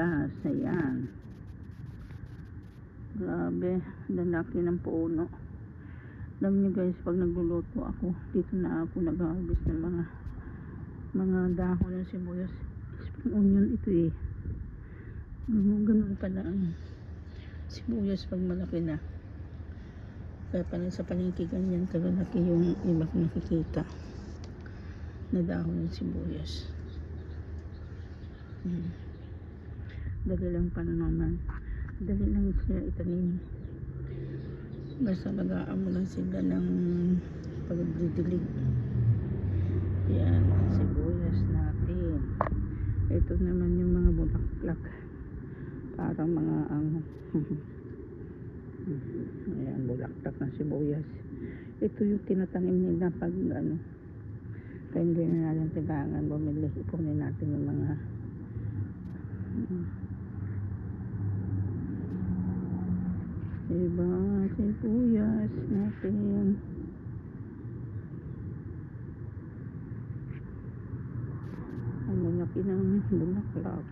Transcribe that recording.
sibuyas. Ayan. Grabe. Lalaki ng puno. Alam niyo guys, pag nagluluto ako, dito na ako nag-harvest ng mga mga dahon ng sibuyas. Spring onion ito eh. Ganun, ganun pala ang sibuyas pag malaki na. Kaya pala sa palengke ganyan kalalaki yung iba ko nakikita na dahon ng sibuyas. Hmm. Dali lang pa naman. Dali lang siya itanim. Basta mag-aamo lang sila ng pagdidilig. Yan, ang sibuyas natin. Ito naman yung mga bulaklak. Parang mga ano. Ayan, bulaklak ng sibuyas. Ito yung tinatanim nila pag ano. Kaya hindi na natin kailangan bumili. Ipunin natin yung mga Diba, sibuyas natin. Ang lalaki ng bulaklak.